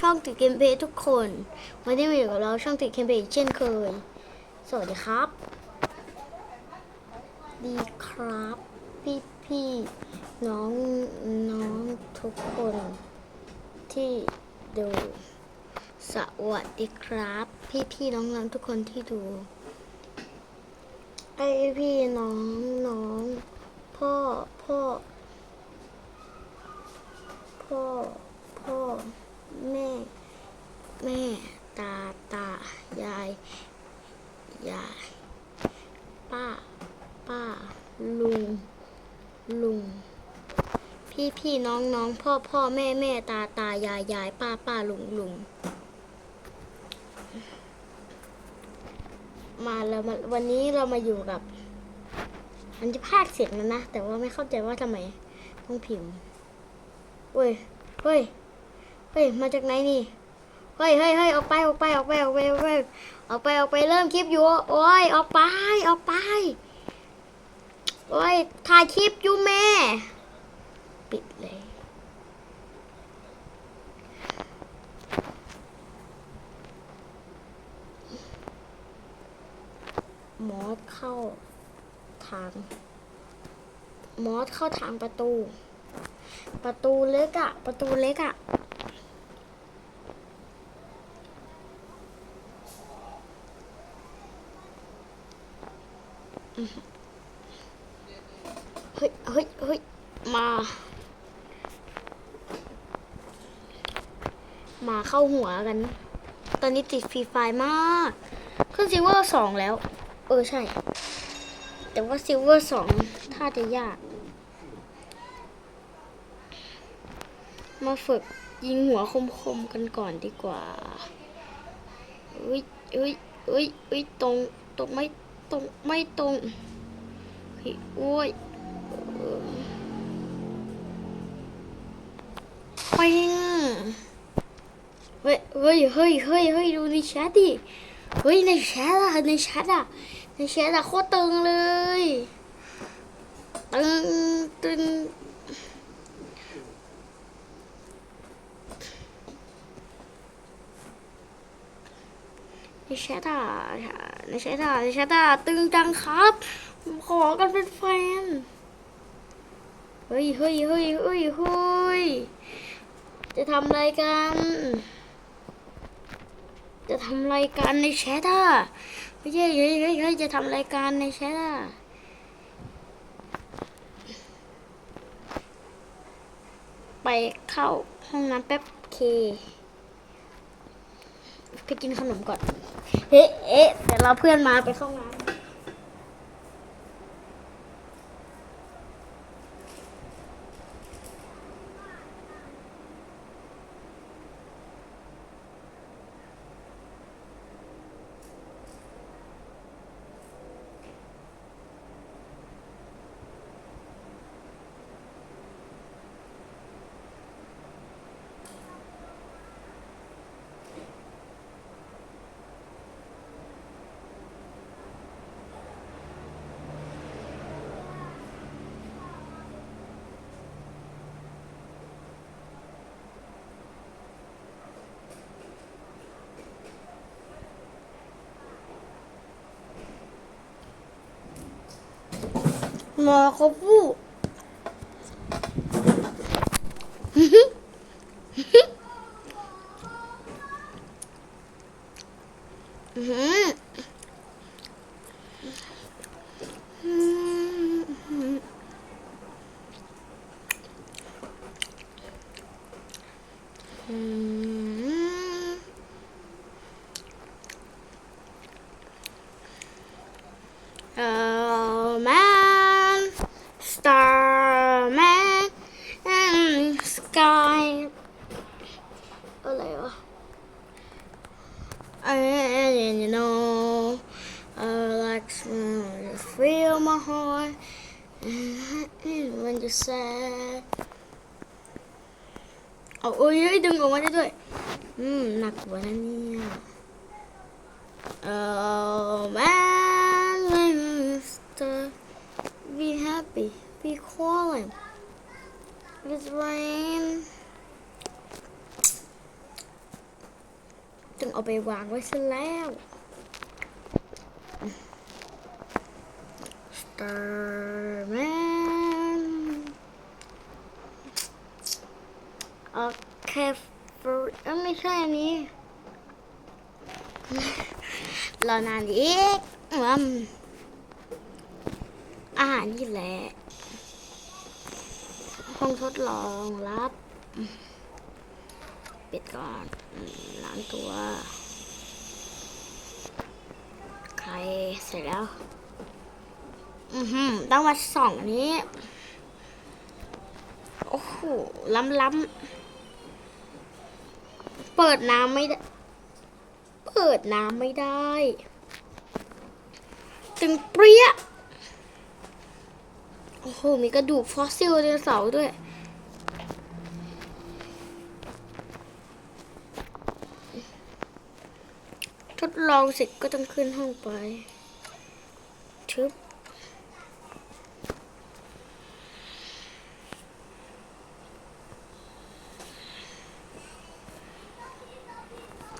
ช่องติดเกมเพย์ทุกคนวันนี้มาอยู่กับเราช่องติดเกมเพย์เช่นเคย สวัสดีครับ ดีครับ พี่พี่น้องน้องทุกคนที่ดู สวัสดีครับ พี่พี่น้องน้องทุกคนที่ดูไอพี่น้องน้องพ่อพ่อพ่อพ่อ แม่ แม่ ตา ตา ยาย ยาย ป้า ป้า ลุง ลุง พี่พี่น้องน้องพ่อพ่อแม่แม่ตาตายายยายป้าป้าลุงลุงมาแล้วมาวันนี้เรามาอยู่กับอันที่ภาคเสร็จแล้วนะ แต่ว่าไม่เข้าใจว่าทำไมต้องพิมพ์เว้ยเฮ้ย เฮ้ย มาจากไหนนี่ เฮ้ยเฮ้ยเฮ้ยออกไปออกไปออกไปออกไปออกไปออกไปออกไปเริ่มคลิปอยู่ โอ้ยออกไปออกไป โอ้ยถ่ายคลิปอยู่แม่ ปิดเลย มอสเข้าทาง มอสเข้าทางประตู ประตูเล็กอะประตูเล็กอะอือหือ เฮ้ยเฮ้ยเฮ้ยมา มาเข้าหัวกัน ตอนนี้ติดฟรีไฟมากขึ้นซิลเวอร์สองแล้ว เออใช่ แต่ว่าซิลเวอร์สองถ้าจะยาก มาฝึกยิงหัวคมๆกันก่อนดีกว่าเอ้ยเอ้ยเอ้ยเอ้ยตรง ตรงไม่ รงไม่ตรงโอ้ยเออไปงเฮ้ยเฮ้ยเฮ้ยเฮ้ยเฮ้ยดูในแชทดิเฮ้ยในแชทอะในแชทอะในแชทอะโคตรตึงเลยตึงตึงในแชทอะ นแชทอะในแชทอะตึงจังครับ ขอกันเป็นแฟน เฮ้ยเฮ้ยเฮ้ยเฮ้ยเฮ้ยจะทำอะไรกัน จะทำอะไรกันในแชทอะเฮ้ยเฮ้ยเฮ้ยเฮ้ยเฮ้ยจะทำอะไรกันในแชทอะไปเข้าห้องน้ำแป๊บเค ไปกินขนมก่อน เฮ้เอ๊ะแต่เราเพื่อนมาไปเข้าห้องน้ำ มาค Oh man, Mister, be happy, be calm. It's rain. จึงเอาไปวางไว้ซะแล้ว Starman อนนานอีกอมอาหารนี่แหละ ห้องทดลองรับ ปิดก่อนล้างตัว ใครเสร็จแล้ว อือหือต้องมาส่องอันนี้ โอ้โห ล้ำล้ำเปิดน้ำไม่ได้ เปิดน้ำไม่ได้ ตึงเปรี้ย โอ้โห มีกระดูกฟอสซิลไดโนเสาร์ด้วย ทดลองเสร็จก็ต้องขึ้นห้องไปชึบ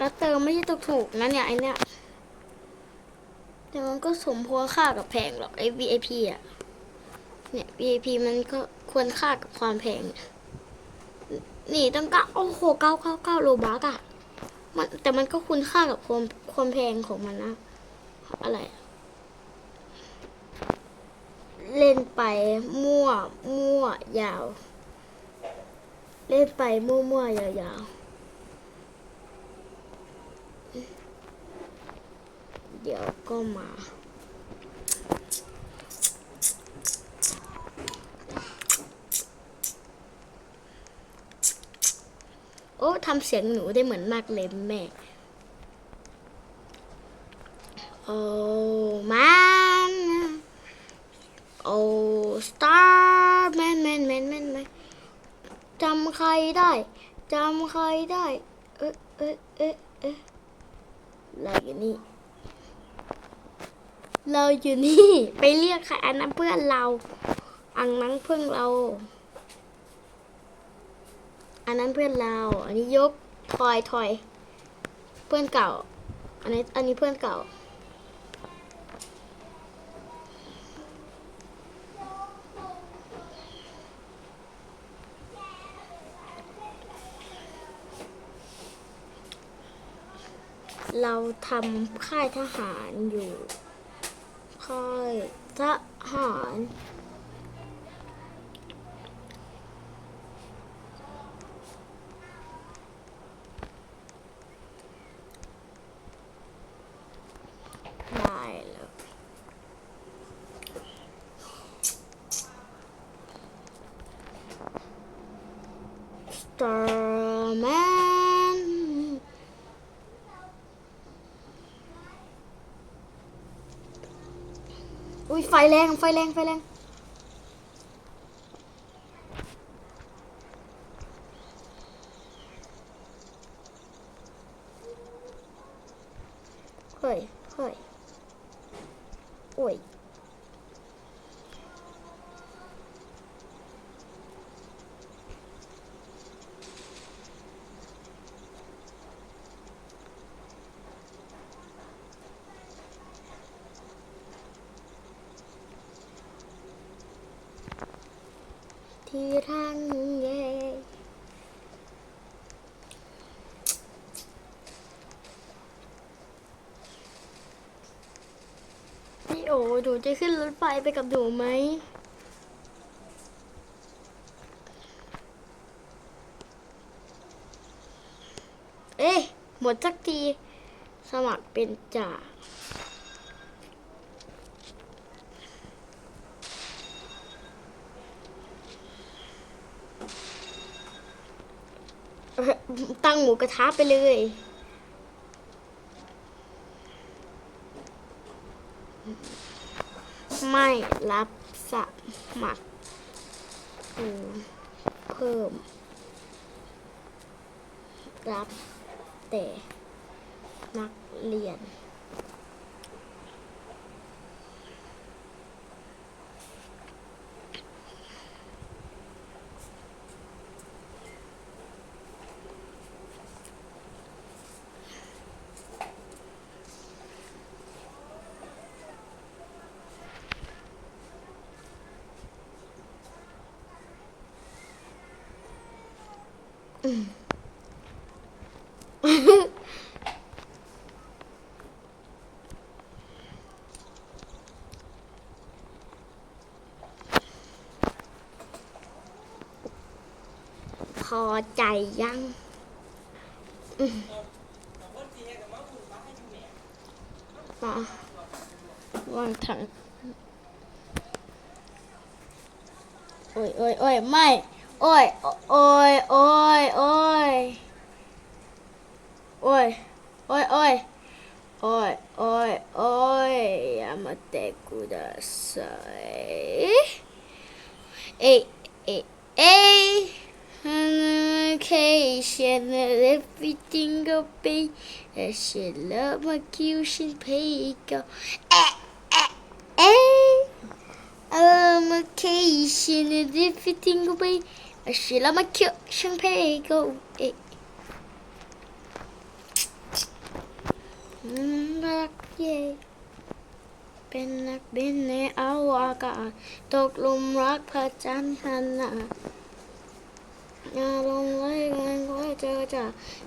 แล้วเติมไม่ใช่ถูกถูกๆนะเนี่ยไอเนี่ยแต่มันก็สมควรค่ากับแพงหรอกไอ้ VIP อะ เนี่ย VIP มันก็ควรค่ากับความแพง นี่ตั้งเก้าโอ้โหเก้าเก้าเก้าโลบักอะมันแต่มันก็คุณค่ากับความความแพงของมันนะ อะไร เล่นไปมั่วมั่วยาว เล่นไปมั่วมั่วยาวยาว เดี๋ยวก็มา โอ้ทำเสียงหนูได้เหมือนมากเลยแม่ โอ้มันโอ้สตาร์แมนแมนแมนแมนแมนจำใครได้จำใครได้ เอ๊ะเอ๊ะเอ๊ะเอ๊ะเรอยู่นี่ เราอยู่นี่ ไปเรียกใครอันนั้นเพื่อนเรา อันนั้นเพื่อนเรา อันนั้นเพื่อนเรา อันนี้ยกทอยทอย เพื่อนเก่า อันนี้อันนี้เพื่อนเก่า เราทำค่ายทหารอยู่ ค่ายทหาร ได้แล้วสตาร์แมนอุ้ยไฟแรงไฟแรงไฟแรง เฮ้ย เฮ้ย โอ้ย ที่ทางเย่พี่โอหนูจะขึ้นรถไฟไปกับหนูไหมเอ๊ะหมดสักที สมัครเป็นจ่า เอ่อ ตั้งหมูกระทะไปเลย ไม่รับสมัครเพิ่ม รับแต่นักเรียน พอใจยังอืมมาวางถังโอ้ยโอ้ยโอ้ยไม่ โอ้ย โอ้ย โอ้ย โอ้ย โอ้ย โอ้ย โอ้ย โอ้ย โอ้ย โอ้ยやめてくださいเอ้ยเอ้ย เอ้ย Vacation and everything will be a shit love my cushion pay go eh eh eh um vacation and everything will be a shit love my cushion pay go eh นักเย่เป็นนักบินในอวกาศตกลุมรักพระจันทร์หันหน้าอ ยาลงไว้เงินไว้เจอจ่า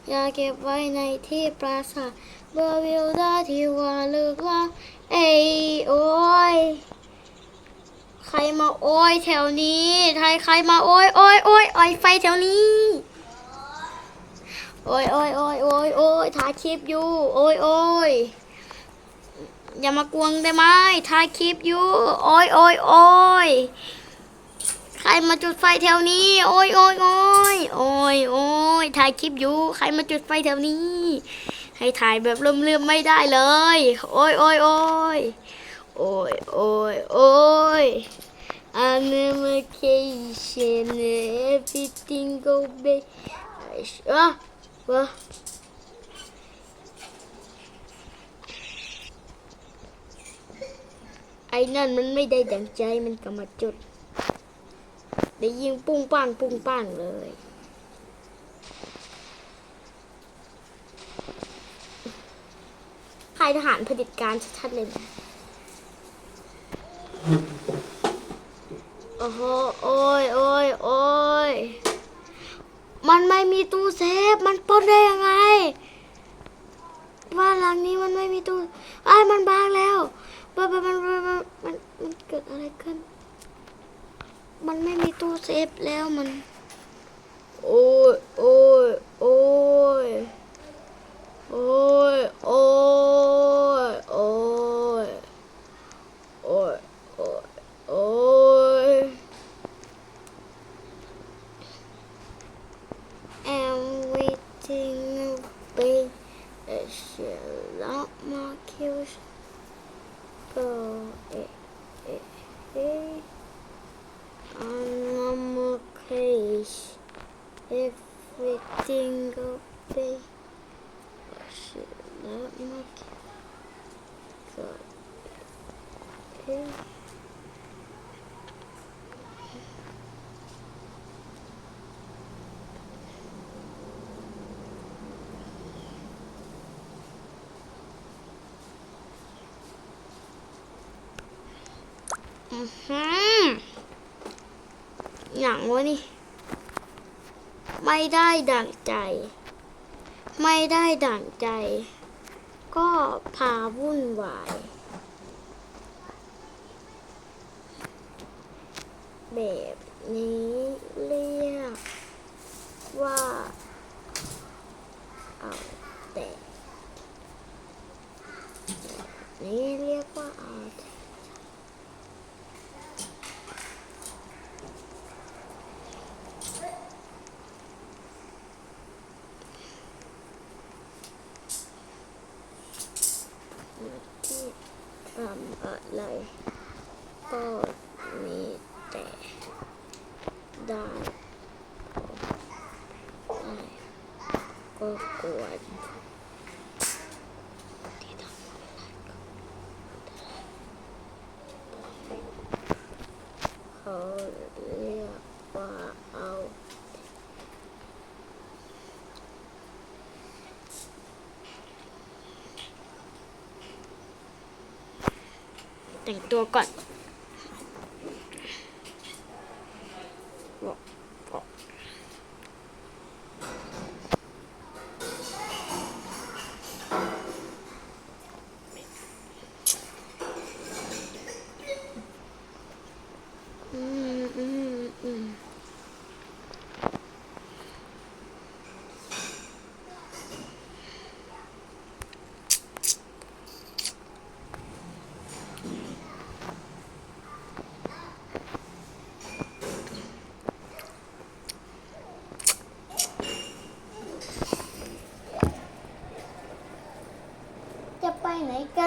อยาเก็บไว้ในที่ปราสาทเบอร์วิวดาที่ว่าลิกว่า เอ้โอ้ยใครมาโอ้ยแถวนี้ใครใครมาโอ้ยโอ้ยโอ้ยโอ้ยไฟแถวนี้ โอ้ยโอ้ยโอ้ยโอ้ยโอ้ยถ่ายคลิปอยู่โอ้ยโอ้ยอย่ามากวงได้ไหมถ่ายคลิปอยู่ โอ้ยโอ้ยโอ้ย รมาจุดไฟแถวนี้ โอ้ยโอ้ยโอ้ยโอ้ยโอ้ยถ่ายคลิปอยู่ ใครมาจุดไฟแถวนี้ ให้ถ่ายแบบเลื่อมๆไม่ได้เลย โอ้ยโอ้ยโอ้ยโอ้ยโอ้ยโอ้ย I'm on vacation everything go be อะวะไอ้นั่นมันไม่ได้ดังใจมันก็มาจุด ได้ยิงปุ้งป้างปุ้งป้างเลยค่ายทหารเผด็จการชัดๆเลยนะโอ้โห โอ้ยโอ้ยโอ้ยมันไม่มีตู้เซฟ มันปนได้ยังไงบ้านหลังนี้มันไม่มีตู้ไอ้มันบางแล้วมันมันมันมันมันมันมันเกิดอะไรขึ้น มันไม่มีตู้ เซฟแล้วมัน โอ้ยโอ้ยโอ้ยโอ้ย โอ้ย โอ้ย โอ้ย โอ้ย โอ้ย Everything will be a shell up my kills. Go, eh, eh, eh. I'm a case. Everything will be a shell up my kills. Go, eh. อย่างวะนี่ ไม่ได้ดั่งใจ ไม่ได้ดั่งใจ ก็พาวุ่นวาย ไหนก็ แต่งตัวก่อนบอกบอก ไหนกั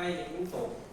ไฟเ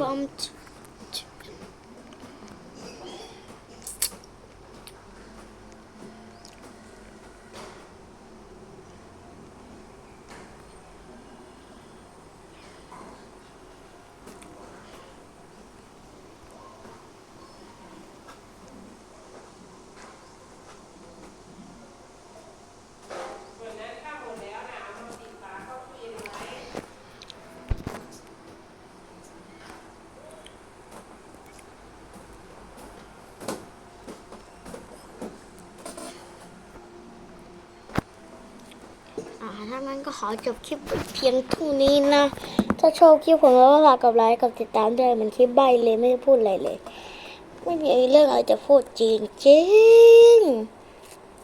บอ ถ้างั้นก็ขอจบคลิปเพียงเท่านี้นะ ถ้าชอบคลิปผมแล้วก็ฝากกับไลค์กับติดตามด้วยเหมันคลิปใบเลยไม่ได้พูดอะไรเลย ไม่มีเรื่องอะไรจะพูดจริงจริง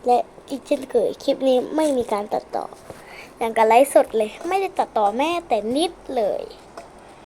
และอีกเช่นเคยคลิปนี้ไม่มีการตัดต่อ อย่างกับไลฟ์สดเลย ไม่ได้ตัดต่อแม่แต่นิดเลย